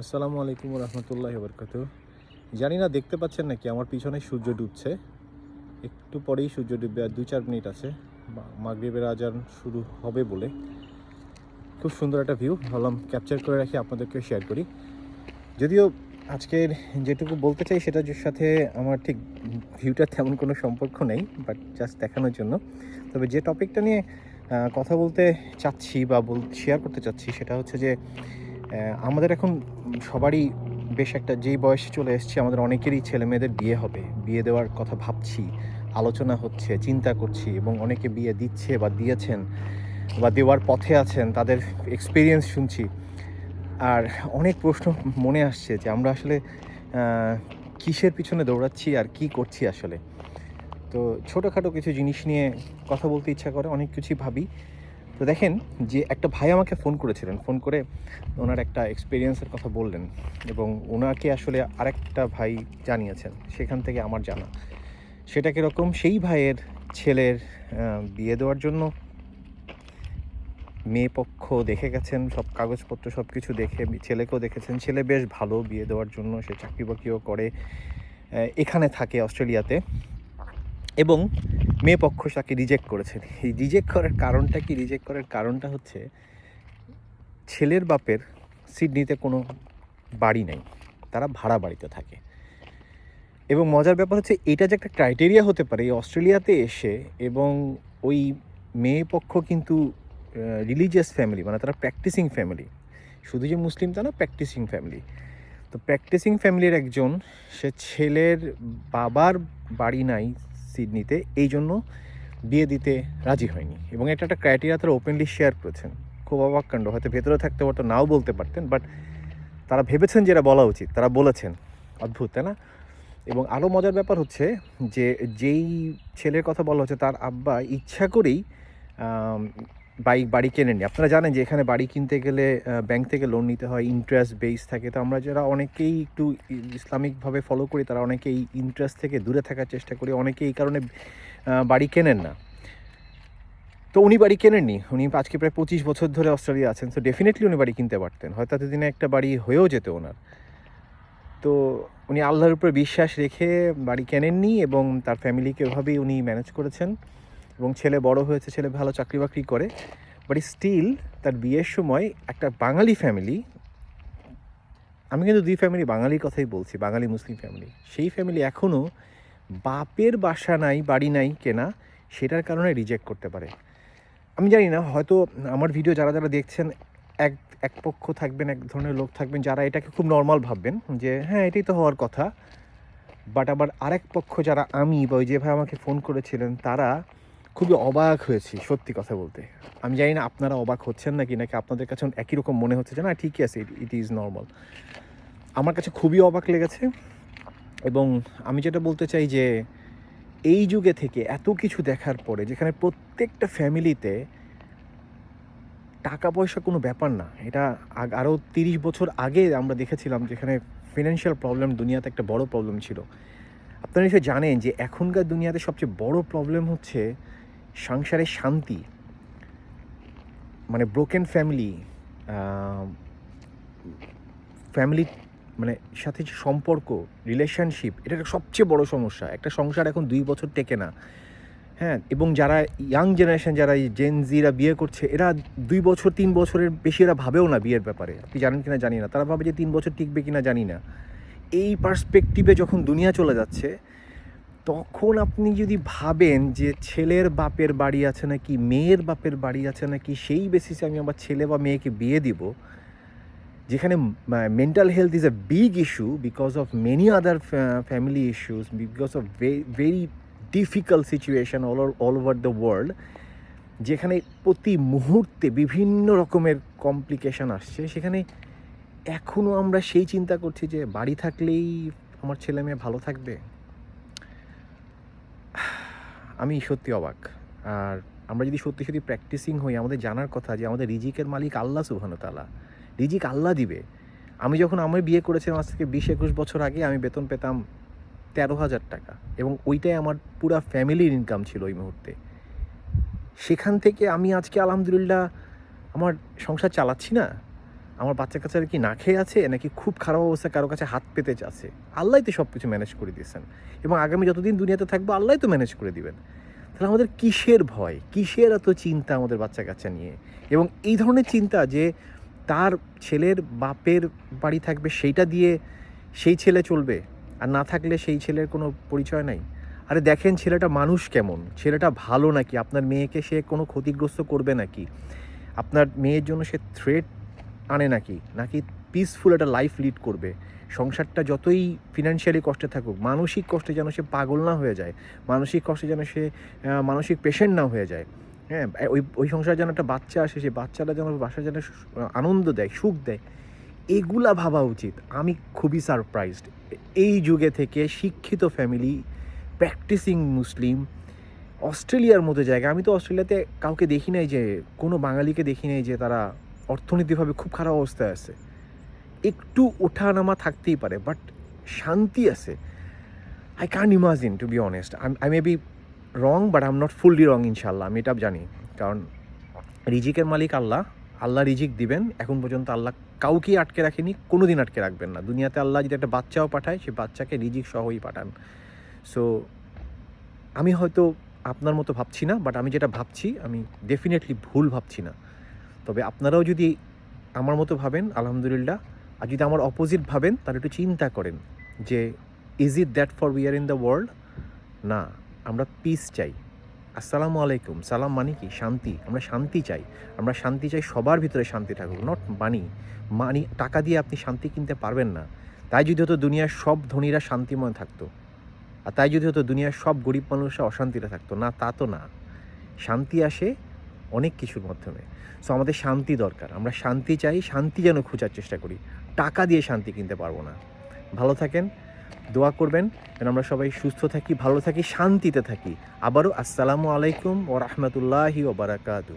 আসসালামু আলাইকুম রহমতুল্লাহ বরকত জানি না, দেখতে পাচ্ছেন নাকি? আমার পিছনে সূর্য ডুবছে। একটু পরেই সূর্য ডুববে, আর দু চার মিনিট আছে। মাগরিবের আজান শুরু হবে বলে। খুব সুন্দর একটা ভিউ ভাবলাম ক্যাপচার করে রাখি, আপনাদেরকে শেয়ার করি। যদিও আজকের যেটুকু বলতে চাই, সেটার সাথে আমার ঠিক ভিউটার তেমন কোনো সম্পর্ক নেই বাট জাস্ট দেখানোর জন্য। তবে যে টপিকটা নিয়ে কথা বলতে চাচ্ছি বা বল শেয়ার করতে চাচ্ছি, সেটা হচ্ছে যে আমাদের এখন সবারই বেশ একটা, যেই বয়সে চলে এসেছে, আমাদের অনেকেরই ছেলে মেয়েদের বিয়ে হবে। বিয়ে দেওয়ার কথা ভাবছি, আলোচনা হচ্ছে, চিন্তা করছি এবং অনেকে বিয়ে দিচ্ছে বা দিয়েছেন বা দেওয়ার পথে আছেন, তাদের এক্সপিরিয়েন্স শুনছি। আর অনেক প্রশ্ন মনে আসছে যে আমরা আসলে কিসের পিছনে দৌড়াচ্ছি আর কি করছি আসলে? তো ছোটোখাটো কিছু জিনিস নিয়ে কথা বলতে ইচ্ছা করে, অনেক কিছুই ভাবি। তো দেখেন যে একটা ভাই আমাকে ফোন করেছিলেন। ফোন করে ওনার একটা এক্সপিরিয়েন্সের কথা বললেন এবং ওনাকে আসলে আরেকটা ভাই জানিয়েছেন, সেখান থেকে আমার জানা। সেটা কীরকম? সেই ভাইয়ের ছেলের বিয়ে দেওয়ার জন্য মেয়ে পক্ষ দেখে গেছেন, সব কাগজপত্র সব কিছু দেখে, ছেলেকেও দেখেছেন। ছেলে বেশ ভালো বিয়ে দেওয়ার জন্য, সে চাকরি বাকরিও করে এখানে থাকে অস্ট্রেলিয়াতে। এবং মেয়ে পক্ষ তাকে রিজেক্ট করেছেন। এই রিজেক্ট করার কারণটা কি? রিজেক্ট করার কারণটা হচ্ছে, ছেলের বাপের সিডনিতে কোনো বাড়ি নেই। তারা ভাড়া বাড়িতে থাকে। এবং মজার ব্যাপার হচ্ছে, এটা যে একটা ক্রাইটেরিয়া হতে পারে, এই অস্ট্রেলিয়াতে এসে এবং ওই মেয়ে পক্ষ কিন্তু রিলিজিয়াস ফ্যামিলি মানে তারা প্র্যাকটিসিং ফ্যামিলি শুধু যে মুসলিম তা না প্র্যাকটিসিং ফ্যামিলি তো প্র্যাকটিসিং ফ্যামিলির একজন, সে ছেলের বাবার বাড়ি নাই সিডনিতে, এই জন্য বিয়ে দিতে রাজি হয়নি। এবং এটা একটা ক্রাইটেরিয়া তারা ওপেনলি শেয়ার করেছেন। খুব অবাকাণ্ড হয়তো ভেতরে থাকতে পারতো, নাও বলতে পারতেন বাট তারা ভেবেছেন যেটা বলা উচিত, তারা বলেছেন। অদ্ভুত, তাই না? এবং আরও মজার ব্যাপার হচ্ছে যে, যেই ছেলের কথা বলা হচ্ছে, তার আব্বা ইচ্ছা করেই বাইক বাড়ি কেনেননি আপনারা জানেন যে এখানে বাড়ি কিনতে গেলে ব্যাংক থেকে লোন নিতে হয় ইন্টারেস্ট বেস থাকে। তো আমরা যারা অনেকেই একটু ইসলামিকভাবে ফলো করি, তারা অনেকেই ইন্টারেস্ট থেকে দূরে থাকার চেষ্টা করি। অনেকে এই কারণে বাড়ি কেনেন না। তো উনি বাড়ি কেনেননি? উনি আজকে প্রায় পঁচিশ বছর ধরে অস্ট্রেলিয়া আছেন, তো ডেফিনেটলি উনি বাড়ি কিনতে পারতেন। হয়তো এতদিনে একটা বাড়ি হয়েও যেত ওনার। তো উনি আল্লাহর উপর বিশ্বাস রেখে বাড়ি কেনেননি এবং তার ফ্যামিলিকে ওভাবেই উনি ম্যানেজ করেছেন। এবং ছেলে বড় হয়েছে, ছেলে ভালো চাকরি বাকরি করে বাট স্টিল তার বিয়ের সময় একটা বাঙালি ফ্যামিলি আমি কিন্তু দুই ফ্যামিলি বাঙালির কথাই বলছি, বাঙালি মুসলিম ফ্যামিলি সেই ফ্যামিলি এখনও বাপের বাসা নাই, বাড়ি নাই কেনা, সেটার কারণে রিজেক্ট করতে পারে। আমি জানি না, হয়তো আমার ভিডিও যারা যারা দেখছেন, এক এক পক্ষ থাকবেন, এক ধরনের লোক থাকবেন, যারা এটাকে খুব নর্মাল ভাববেন যে হ্যাঁ এটাই তো হওয়ার কথা বাট আবার আরেক পক্ষ যারা আমি বা ওই যে ভাই আমাকে ফোন করেছিলেন, তারা খুবই অবাক হয়েছি, সত্যি কথা বলতে। আমি জানি না আপনারা অবাক হচ্ছেন নাকি নাকি আপনাদের কাছে একই রকম মনে হচ্ছে যে, না, ঠিকই আছে ইট ইজ নর্মাল আমার কাছে খুবই অবাক লেগেছে এবং আমি যেটা বলতে চাই যে, এই যুগে থেকে এত কিছু দেখার পরে, যেখানে প্রত্যেকটা ফ্যামিলিতে টাকা পয়সা কোনো ব্যাপার না, এটা আরও তিরিশ বছর আগে আমরা দেখেছিলাম যেখানে ফিনান্সিয়াল প্রবলেম দুনিয়াতে একটা বড় প্রবলেম ছিল। আপনারা নিশ্চয়ই জানেন যে, এখনকার দুনিয়াতে সবচেয়ে বড় প্রবলেম হচ্ছে সংসারের শান্তি মানে ব্রোকেন ফ্যামিলি ফ্যামিলি মানে সাথে যে সম্পর্ক রিলেশনশিপ এটা একটা সবচেয়ে বড় সমস্যা। একটা সংসার এখন দুই বছর টেকে না। হ্যাঁ এবং যারা ইয়াং জেনারেশন যারা এই জেন জিরা বিয়ে করছে, এরা দুই বছর, তিন বছরের বেশি এরা ভাবেও না বিয়ের ব্যাপারে। আপনি জানেন কিনা জানি না। তারা ভাবে যে তিন বছর টিকবে কিনা জানি না। এই পার্সপেক্টিভে যখন দুনিয়া চলে যাচ্ছে তখন আপনি যদি ভাবেন যে ছেলের বাপের বাড়ি আছে নাকি মেয়ের বাপের বাড়ি আছে নাকি সেই বেসিসে আমি আমার ছেলে বা মেয়েকে বিয়ে দিব, যেখানে mental health is a big issue because of many other family issues because of very difficult situation all all over the world যেখানে প্রতি মুহূর্তে বিভিন্ন রকমের কমপ্লিকেশন আসছে, সেখানে এখনও আমরা সেই চিন্তা করছি যে বাড়ি থাকলেই আমার ছেলে মেয়ে ভালো থাকবে? আমি সত্যি অবাক। আর আমরা যদি সত্যি সত্যি প্র্যাকটিসিং হই, আমাদের জানার কথা যে আমাদের রিজিকের মালিক আল্লাহ সুবহান তালা রিজিক আল্লাহ দিবে। আমি যখন আমি বিয়ে করেছিলাম আজ থেকে বিশ একুশ বছর আগে, আমি বেতন পেতাম তেরো হাজার টাকা এবং ওইটাই আমার পুরা ফ্যামিলির ইনকাম ছিল ওই মুহূর্তে। সেখান থেকে আমি আজকে আলহামদুলিল্লাহ আমার সংসার চালাচ্ছি না। আমার বাচ্চা কাচ্চারা কি না খেয়ে আছে, নাকি খুব খারাপ অবস্থা, কারও কাছে হাত পেতে আছে আল্লাহ তো সব কিছু ম্যানেজ করে দিয়েছেন। এবং আগামী যতদিন দুনিয়াতে থাকব, আল্লাহ তো ম্যানেজ করে দিবেন। তাহলে আমাদের কিসের ভয়? কিসের এত চিন্তা আমাদের বাচ্চা কাচ্চা নিয়ে? এবং এই ধরনের চিন্তা যে তার ছেলের বাপের বাড়ি থাকবে, সেইটা দিয়ে সেই ছেলে চলবে, আর না থাকলে সেই ছেলের কোনো পরিচয় নাই? আরে দেখেন ছেলেটা মানুষ কেমন? ছেলেটা ভালো নাকি? আপনার মেয়েকে সে কোনো ক্ষতিগ্রস্ত করবে নাকি? আপনার মেয়ের জন্য সে থ্রেট আনে নাকি? নাকি পিসফুল একটা লাইফ লিড করবে? সংসারটা যতই ফিনান্সিয়ালি কষ্টে থাকুক, মানসিক কষ্টে যেন সে পাগল না হয়ে যায়, মানসিক কষ্টে যেন সে মানসিক পেশেন্ট না হয়ে যায় হ্যাঁ ওই ওই সংসারে যেন একটা বাচ্চা আসে সেই বাচ্চাটা যেন বাসায় যেন সু- আনন্দ দেয়, সুখ দেয়, এগুলা ভাবা উচিত। আমি খুবই সারপ্রাইজড এই যুগে থেকে শিক্ষিত ফ্যামিলি প্র্যাকটিসিং মুসলিম, অস্ট্রেলিয়ার মতো জায়গা। আমি তো অস্ট্রেলিয়াতে কাউকে দেখি নাই যে, কোনো বাঙালিকে দেখি নাই যে তারা অর্থনৈতিকভাবে খুব খারাপ অবস্থায় আছে। একটু ওঠানামা থাকতেই পারে বাট শান্তি আছে। I can imagine to be honest I may be wrong but I am not fully wrong ইনশাল্লাহ আমি এটা জানি। কারণ রিজিকের মালিক আল্লাহ আল্লাহ রিজিক দিবেন, এখন পর্যন্ত আল্লাহ কাউকেই আটকে রাখেনি কোনো দিন আটকে রাখবেন না। দুনিয়াতে আল্লাহ যদি একটা বাচ্চাও পাঠায়, সে বাচ্চাকে রিজিক সহই পাঠান। সো আমি হয়তো আপনার মতো ভাবছি না বাট আমি যেটা ভাবছি, আমি ডেফিনেটলি ভুল ভাবছি না। তবে আপনারাও যদি আমার মতো ভাবেন, আলহামদুলিল্লাহ, আর যদি আমার অপোজিট ভাবেন, তাহলে একটু চিন্তা করেন যে is it that for we are in the world না, আমরা পিস চাই। আসসালামু আলাইকুম। সালাম মানে কি? শান্তি। আমরা শান্তি চাই। আমরা শান্তি চাই সবার ভিতরে শান্তি থাকুক নট মানি মানি টাকা দিয়ে আপনি শান্তি কিনতে পারবেন না। তাই যদি হতো দুনিয়ার সব ধনীরা শান্তিময় থাকতো, আর তাই যদি হতো দুনিয়ার সব গরিব মানুষরা অশান্তিতে থাকতো, না, তা তো না। শান্তি আসে অনেক কিছুর মাধ্যমে। সো আমাদের শান্তি দরকার। আমরা শান্তি চাই, শান্তি যেন খোঁজার চেষ্টা করি। টাকা দিয়ে শান্তি কিনতে পারব না। ভালো থাকেন, দোয়া করবেন, যেন আমরা সবাই সুস্থ থাকি, ভালো থাকি, শান্তিতে থাকি। আবারও আসসালামু আলাইকুম ও রহমতুল্লাহি ও বারাকাতু